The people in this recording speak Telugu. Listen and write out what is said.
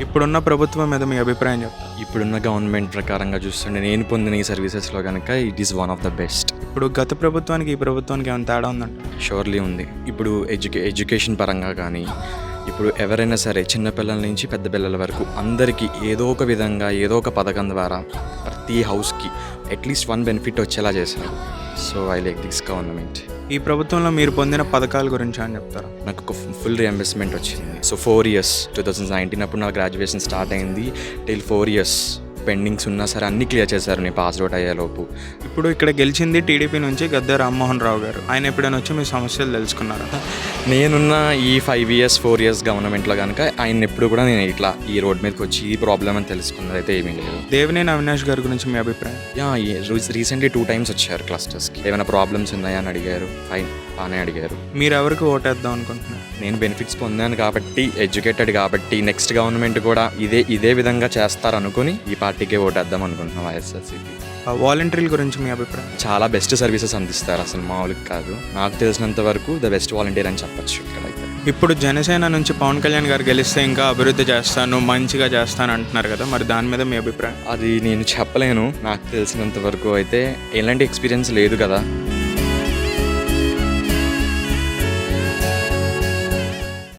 ఇప్పుడున్న ప్రభుత్వం మీద మీ అభిప్రాయం చెప్తారు ఇప్పుడున్న గవర్నమెంట్ ప్రకారంగా చూస్తుంటే నేను పొందిన ఈ సర్వీసెస్లో కనుక it is one of the best ఇప్పుడు గత ప్రభుత్వానికి ఈ ప్రభుత్వానికి ఏమైనా తేడా ఉందంట? షూర్లీ ఉంది. ఇప్పుడు ఎడ్యుకే ఎడ్యుకేషన్ పరంగా కానీ ఇప్పుడు ఎవరైనా సరే చిన్నపిల్లల నుంచి పెద్ద పిల్లల వరకు అందరికీ ఏదో ఒక విధంగా ఏదో ఒక పథకం ద్వారా ప్రతి హౌస్కి అట్లీస్ట్ వన్ బెనిఫిట్ వచ్చేలా చేశారు. So I like this government. ఈ ప్రభుత్వంలో మీరు పొందిన పథకాల గురించి అని చెప్తారా? నాకు ఒక ఫుల్ రియంబర్స్మెంట్ వచ్చింది. So four years two thousand nineteen అప్పుడు నా గ్రాడ్యుయేషన్ స్టార్ట్ అయింది. టిల్ ఫోర్ ఇయర్స్ పెండింగ్స్ ఉన్నా సరే అన్నీ క్లియర్ చేశారు. నేను పాస్ అవుట్ అయ్యేలోపు ఇప్పుడు ఇక్కడ గెలిచింది టీడీపీ నుంచి గద్దె రామ్మోహన్ రావు గారు. ఆయన ఎప్పుడైనా వచ్చి మీ సమస్యలు తెలుసుకున్నారా? నేనున్న ఈ ఫైవ్ ఇయర్స్ ఫోర్ ఇయర్స్ గవర్నమెంట్లో కనుక ఆయన ఎప్పుడు కూడా నేను ఇట్లా ఈ రోడ్ మీదకి వచ్చి ఈ ప్రాబ్లం అని తెలుసుకున్నది అయితే ఏమీ లేదు. దేవినేని అవినాష్ గారి గురించి మీ అభిప్రాయం? యా రీసెంట్లీ టూ టైమ్స్ వచ్చారు క్లస్టర్స్కి ఏమైనా ప్రాబ్లమ్స్ ఉన్నాయా అని అడిగారు. ఫైన్ బాగానే అడిగారు. మీరు ఎవరికి ఓటేద్దాం అనుకుంటున్నారు? నేను బెనిఫిట్స్ పొందాను కాబట్టి ఎడ్యుకేటెడ్ కాబట్టి నెక్స్ట్ గవర్నమెంట్ కూడా ఇదే ఇదే విధంగా చేస్తారనుకుని ఈ పార్టీకే ఓటేద్దాం అనుకుంటున్నాం వైఎస్ఆర్సీపీ. వాలంటీర్ల గురించి మీ అభిప్రాయం? చాలా బెస్ట్ సర్వీసెస్ అందిస్తారు అసలు మామూలుగా కాదు. నాకు తెలిసినంత వరకు ద బెస్ట్ వాలంటీర్ అని చెప్పొచ్చు ఇక్కడైతే. ఇప్పుడు జనసేన నుంచి పవన్ కళ్యాణ్ గారు గెలిస్తే ఇంకా అభివృద్ధి చేస్తాను మంచిగా చేస్తాను అంటున్నారు కదా మరి దాని మీద మీ అభిప్రాయం? అది నేను చెప్పలేను. నాకు తెలిసినంత వరకు అయితే ఎలాంటి ఎక్స్పీరియన్స్ లేదు కదా.